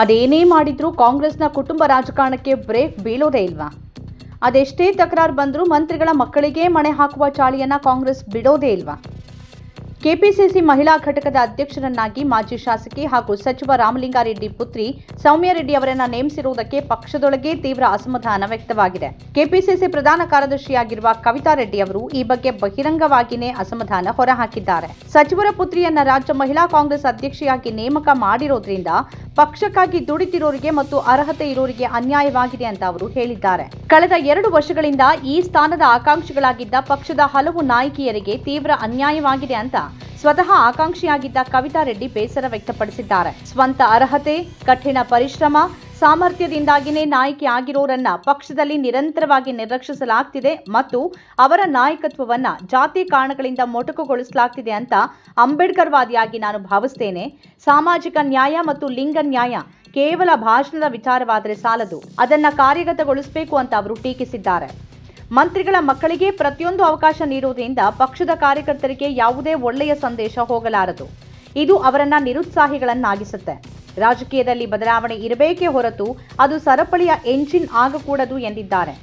ಅದೇನೇ ಮಾಡಿದ್ರೂ ಕಾಂಗ್ರೆಸ್ನ ಕುಟುಂಬ ರಾಜಕಾರಣಕ್ಕೆ ಬ್ರೇಕ್ ಬೀಳೋದೇ ಇಲ್ವಾ? ಅದೆಷ್ಟೇ ತಕರಾರು ಬಂದರೂ ಮಂತ್ರಿಗಳ ಮಕ್ಕಳಿಗೇ ಮಣೆ ಹಾಕುವ ಚಾಳಿಯನ್ನ ಕಾಂಗ್ರೆಸ್ ಬಿಡೋದೇ ಇಲ್ವಾ? ಕೆಪಿಸಿಸಿ ಮಹಿಳಾ ಘಟಕದ ಅಧ್ಯಕ್ಷರನ್ನಾಗಿ ಮಾಜಿ ಶಾಸಕಿ ಹಾಗೂ ಸಚಿವ ರಾಮಲಿಂಗಾರೆಡ್ಡಿ ಪುತ್ರಿ ಸೌಮ್ಯ ರೆಡ್ಡಿ ಅವರನ್ನ ನೇಮಿಸಿರುವುದಕ್ಕೆ ಪಕ್ಷದೊಳಗೆ ತೀವ್ರ ಅಸಮಾಧಾನ ವ್ಯಕ್ತವಾಗಿದೆ. ಕೆಪಿಸಿಸಿ ಪ್ರಧಾನ ಕಾರ್ಯದರ್ಶಿಯಾಗಿರುವ ಕವಿತಾ ರೆಡ್ಡಿ ಅವರು ಈ ಬಗ್ಗೆ ಬಹಿರಂಗವಾಗಿಯೇ ಅಸಮಾಧಾನ ಹೊರಹಾಕಿದ್ದಾರೆ. ಸಚಿವರ ಪುತ್ರಿಯನ್ನ ರಾಜ್ಯ ಮಹಿಳಾ ಕಾಂಗ್ರೆಸ್ ಅಧ್ಯಕ್ಷೆಯಾಗಿ ನೇಮಕ ಮಾಡಿರೋದ್ರಿಂದ ಪಕ್ಷಕ್ಕಾಗಿ ದುಡಿತಿರೋರಿಗೆ ಮತ್ತು ಅರ್ಹತೆ ಇರೋರಿಗೆ ಅನ್ಯಾಯವಾಗಿದೆ ಅಂತ ಅವರು ಹೇಳಿದ್ದಾರೆ. ಕಳೆದ ಎರಡು ವರ್ಷಗಳಿಂದ ಈ ಸ್ಥಾನದ ಆಕಾಂಕ್ಷಿಗಳಾಗಿದ್ದ ಪಕ್ಷದ ಹಲವು ನಾಯಕಿಯರಿಗೆ ತೀವ್ರ ಅನ್ಯಾಯವಾಗಿದೆ ಅಂತ ಸ್ವತಃ ಆಕಾಂಕ್ಷಿಯಾಗಿದ್ದ ಕವಿತಾ ರೆಡ್ಡಿ ಬೇಸರ ವ್ಯಕ್ತಪಡಿಸಿದ್ದಾರೆ. ಸ್ವಂತ ಅರ್ಹತೆ, ಕಠಿಣ ಪರಿಶ್ರಮ ಸಾಮರ್ಥ್ಯದಿಂದಾಗಿಯೇ ನಾಯಕಿ ಆಗಿರೋರನ್ನ ಪಕ್ಷದಲ್ಲಿ ನಿರಂತರವಾಗಿ ನಿರ್ಲಕ್ಷಿಸಲಾಗ್ತಿದೆ ಮತ್ತು ಅವರ ನಾಯಕತ್ವವನ್ನ ಜಾತಿ ಕಾರಣಗಳಿಂದ ಮೊಟಕುಗೊಳಿಸಲಾಗ್ತಿದೆ ಅಂತ ಅಂಬೇಡ್ಕರ್ ವಾದಿಯಾಗಿ ನಾನು ಭಾವಿಸ್ತೇನೆ. ಸಾಮಾಜಿಕ ನ್ಯಾಯ ಮತ್ತು ಲಿಂಗ ನ್ಯಾಯ ಕೇವಲ ಭಾಷಣದ ವಿಚಾರವಾದರೆ ಸಾಲದು. ಅದನ್ನ ಕಾರ್ಯಗತಗೊಳಿಸಬೇಕು ಅಂತ ಅವರು ಟೀಕಿಸಿದ್ದಾರೆ. ಮಂತ್ರಿಗಳ ಮಕ್ಕಳಿಗೆ ಪ್ರತಿಯೊಂದು ಅವಕಾಶ ನೀಡುವುದರಿಂದ ಪಕ್ಷದ ಕಾರ್ಯಕರ್ತರಿಗೆ ಯಾವುದೇ ಒಳ್ಳೆಯ ಸಂದೇಶ ಹೋಗಲಾರದು. ಇದು ಅವರನ್ನ ನಿರುತ್ಸಾಹಿಗಳನ್ನಾಗಿಸುತ್ತೆ. ರಾಜಕೀಯದಲ್ಲಿ ಬದಲಾವಣೆ ಇರಬೇಕೇ ಹೊರತು ಅದು ಸರಪಳಿಯ ಎಂಜಿನ್ ಆಗಕೂಡದು ಎಂದಿದ್ದಾರೆ.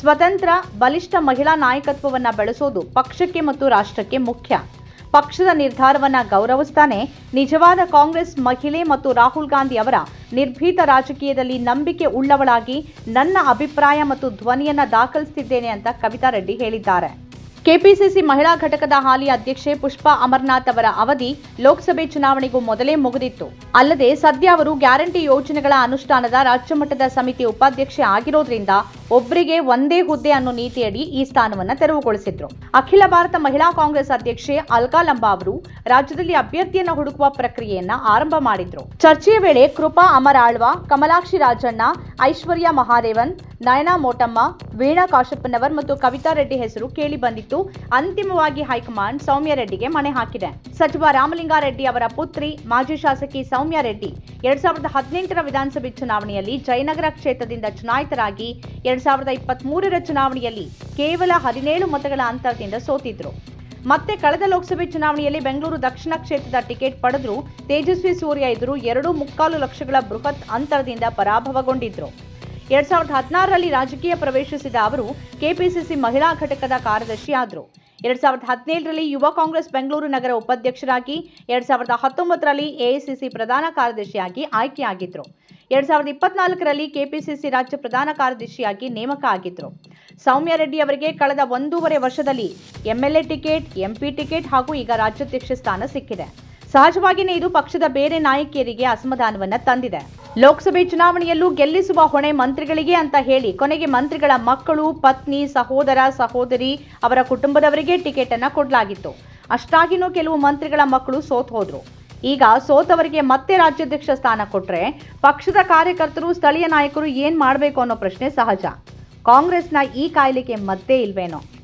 ಸ್ವತಂತ್ರ, ಬಲಿಷ್ಠ ಮಹಿಳಾ ನಾಯಕತ್ವವನ್ನು ಬೆಳೆಸೋದು ಪಕ್ಷಕ್ಕೆ ಮತ್ತು ರಾಷ್ಟ್ರಕ್ಕೆ ಮುಖ್ಯ. ಪಕ್ಷದ ನಿರ್ಧಾರವನ್ನ ಗೌರವಿಸ್ತಾನೆ ನಿಜವಾದ ಕಾಂಗ್ರೆಸ್ ಮಹಿಳೆ ಮತ್ತು ರಾಹುಲ್ ಗಾಂಧಿ ಅವರ ನಿರ್ಭೀತ ರಾಜಕೀಯದಲ್ಲಿ ನಂಬಿಕೆ ಉಳ್ಳವಳಾಗಿ ನನ್ನ ಅಭಿಪ್ರಾಯ ಮತ್ತು ಧ್ವನಿಯನ್ನ ದಾಖಲಿಸುತ್ತಿದ್ದೇನೆ ಅಂತ ಕವಿತಾ ರೆಡ್ಡಿ ಹೇಳಿದ್ದಾರೆ. ಕೆಪಿಸಿಸಿ ಮಹಿಳಾ ಘಟಕದ ಹಾಲಿ ಅಧ್ಯಕ್ಷೆ ಪುಷ್ಪಾ ಅಮರನಾಥ್ ಅವರ ಅವಧಿ ಲೋಕಸಭೆ ಚುನಾವಣೆಗೂ ಮೊದಲೇ ಮುಗಿದಿತ್ತು. ಅಲ್ಲದೆ ಸದ್ಯ ಅವರು ಗ್ಯಾರಂಟಿ ಯೋಜನೆಗಳ ಅನುಷ್ಠಾನದ ರಾಜ್ಯಮಟ್ಟದ ಸಮಿತಿ ಉಪಾಧ್ಯಕ್ಷೆ ಆಗಿರೋದ್ರಿಂದ ಒಬ್ಬರಿಗೆ ಒಂದೇ ಹುದ್ದೆ ಅನ್ನೋ ನೀತಿಯಡಿ ಈ ಸ್ಥಾನವನ್ನ ತೆರವುಗೊಳಿಸಿದ್ರು. ಅಖಿಲ ಭಾರತ ಮಹಿಳಾ ಕಾಂಗ್ರೆಸ್ ಅಧ್ಯಕ್ಷೆ ಅಲ್ಕಾ ಲಂಬಾ ಅವರು ರಾಜ್ಯದಲ್ಲಿ ಅಭ್ಯರ್ಥಿಯನ್ನ ಹುಡುಕುವ ಪ್ರಕ್ರಿಯೆಯನ್ನ ಆರಂಭ ಮಾಡಿದ್ರು. ಚರ್ಚೆಯ ವೇಳೆ ಕೃಪಾ ಅಮರಾಳ್ವ, ಕಮಲಾಕ್ಷಿ ರಾಜಣ್ಣ, ಐಶ್ವರ್ಯ ಮಹಾದೇವನ್, ನಯನಾ ಮೋಟಮ್ಮ, ವೀಣಾ ಕಾಶಪ್ಪನವರ್ ಮತ್ತು ಕವಿತಾ ರೆಡ್ಡಿ ಹೆಸರು ಕೇಳಿ ಬಂದಿತ್ತು. ಅಂತಿಮವಾಗಿ ಹೈಕಮಾಂಡ್ ಸೌಮ್ಯ ರೆಡ್ಡಿಗೆ ಮಣೆ ಹಾಕಿದೆ. ಸಚಿವ ರಾಮಲಿಂಗಾರೆಡ್ಡಿ ಅವರ ಪುತ್ರಿ, ಮಾಜಿ ಶಾಸಕಿ ಸೌಮ್ಯ ರೆಡ್ಡಿ, ಎರಡ್ ಸಾವಿರದ ಹದಿನೆಂಟರ ವಿಧಾನಸಭೆ ಚುನಾವಣೆಯಲ್ಲಿ ಜಯನಗರ ಕ್ಷೇತ್ರದಿಂದ ಚುನಾಯಿತರಾಗಿ ಎರಡ್ ಸಾವಿರದ ಇಪ್ಪತ್ತ್ ಮೂರರ ಚುನಾವಣೆಯಲ್ಲಿ ಕೇವಲ ಹದಿನೇಳು ಮತಗಳ ಅಂತರದಿಂದ ಸೋತಿದ್ರು. ಮತ್ತೆ ಕಳೆದ ಲೋಕಸಭೆ ಚುನಾವಣೆಯಲ್ಲಿ ಬೆಂಗಳೂರು ದಕ್ಷಿಣ ಕ್ಷೇತ್ರದ ಟಿಕೆಟ್ ಪಡೆದ್ರು. ತೇಜಸ್ವಿ ಸೂರ್ಯ ಎದುರು ಎರಡು ಮುಕ್ಕಾಲು ಲಕ್ಷಗಳ ಬೃಹತ್ ಅಂತರದಿಂದ ಪರಾಭವಗೊಂಡಿದ್ರು. ಎರಡ್ ಸಾವಿರದ ಹದಿನಾರರಲ್ಲಿ ರಾಜಕೀಯ ಪ್ರವೇಶಿಸಿದ ಅವರು ಕೆಪಿಸಿಸಿ ಮಹಿಳಾ ಘಟಕದ ಕಾರ್ಯದರ್ಶಿ ಆದರು. ಎರಡ್ ಸಾವಿರದ ಹದಿನೇಳರಲ್ಲಿ ಯುವ ಕಾಂಗ್ರೆಸ್ ಬೆಂಗಳೂರು ನಗರ ಉಪಾಧ್ಯಕ್ಷರಾಗಿ, ಎರಡ್ ಸಾವಿರದ ಹತ್ತೊಂಬತ್ತರಲ್ಲಿ ಎಐಸಿಸಿ ಪ್ರಧಾನ ಕಾರ್ಯದರ್ಶಿಯಾಗಿ ಆಯ್ಕೆಯಾಗಿದ್ರು. ಎರಡ್ ಸಾವಿರದ ಇಪ್ಪತ್ನಾಲ್ಕರಲ್ಲಿ ಕೆಪಿಸಿಸಿ ರಾಜ್ಯ ಪ್ರಧಾನ ಕಾರ್ಯದರ್ಶಿಯಾಗಿ ನೇಮಕ ಆಗಿದ್ರು ಸೌಮ್ಯ ರೆಡ್ಡಿ ಅವರಿಗೆ ಕಳೆದ ಒಂದೂವರೆ ವರ್ಷದಲ್ಲಿ ಎಂಎಲ್ಎ ಟಿಕೆಟ್, ಎಂಪಿ ಟಿಕೆಟ್ ಹಾಗೂ ಈಗ ರಾಜ್ಯಾಧ್ಯಕ್ಷ ಸ್ಥಾನ ಸಿಕ್ಕಿದೆ. ಸಹಜವಾಗಿಯೇ ಇದು ಪಕ್ಷದ ಬೇರೆ ನಾಯಕಿಯರಿಗೆ ಅಸಮಾಧಾನವನ್ನ ತಂದಿದೆ. ಲೋಕಸಭೆ ಚುನಾವಣೆಯಲ್ಲೂ ಗೆಲ್ಲಿಸುವ ಹೊಣೆ ಮಂತ್ರಿಗಳಿಗೆ ಅಂತ ಹೇಳಿ ಕೊನೆಗೆ ಮಂತ್ರಿಗಳ ಮಕ್ಕಳು, ಪತ್ನಿ, ಸಹೋದರ, ಸಹೋದರಿ ಅವರ ಕುಟುಂಬದವರಿಗೆ ಟಿಕೆಟ್ ಅನ್ನ ಕೊಡಲಾಗಿತ್ತು. ಅಷ್ಟಾಗಿನೂ ಕೆಲವು ಮಂತ್ರಿಗಳ ಮಕ್ಕಳು ಸೋತ್ ಹೋದ್ರು ಈಗ ಸೋತವರಿಗೆ ಮತ್ತೆ ರಾಜ್ಯಾಧ್ಯಕ್ಷ ಸ್ಥಾನ ಕೊಟ್ರೆ ಪಕ್ಷದ ಕಾರ್ಯಕರ್ತರು, ಸ್ಥಳೀಯ ನಾಯಕರು ಏನ್ ಮಾಡಬೇಕು ಅನ್ನೋ ಪ್ರಶ್ನೆ ಸಹಜ. ಕಾಂಗ್ರೆಸ್ನ ಈ ಕಾಯಿಲೆಗೆ ಮತ್ತೆ ಇಲ್ವೇನೋ?